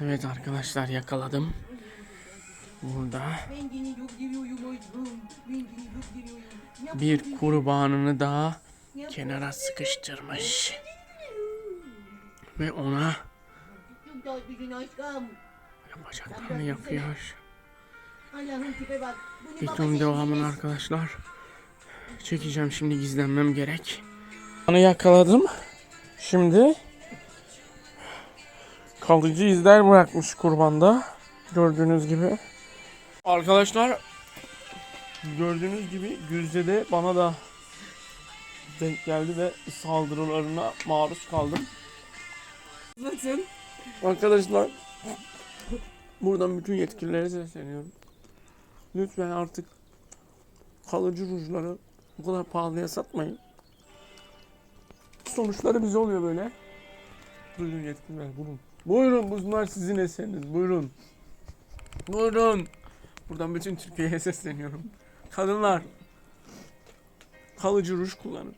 Evet arkadaşlar yakaladım. Burada bir kurbanını daha kenara sıkıştırmış. Ve ona bacaklarını yapıyor. Sen devamını arkadaşlar çekeceğim şimdi gizlenmem gerek. Onu yakaladım. Şimdi kalıcı izler bırakmış kurbanda. Gördüğünüz gibi. Arkadaşlar gördüğünüz gibi Güzde de bana da denk geldi ve saldırılarına maruz kaldım. Nasıl? Arkadaşlar buradan bütün yetkililere sesleniyorum. Lütfen artık kalıcı rujları bu kadar pahalıya satmayın. Sonuçları bize oluyor böyle. Buyurun yetkililer buyurun. Buyurun bunlar sizin eseriniz buyurun. Buyurun. Buradan bütün Türkiye'ye sesleniyorum. Kadınlar kalıcı ruj kullanın.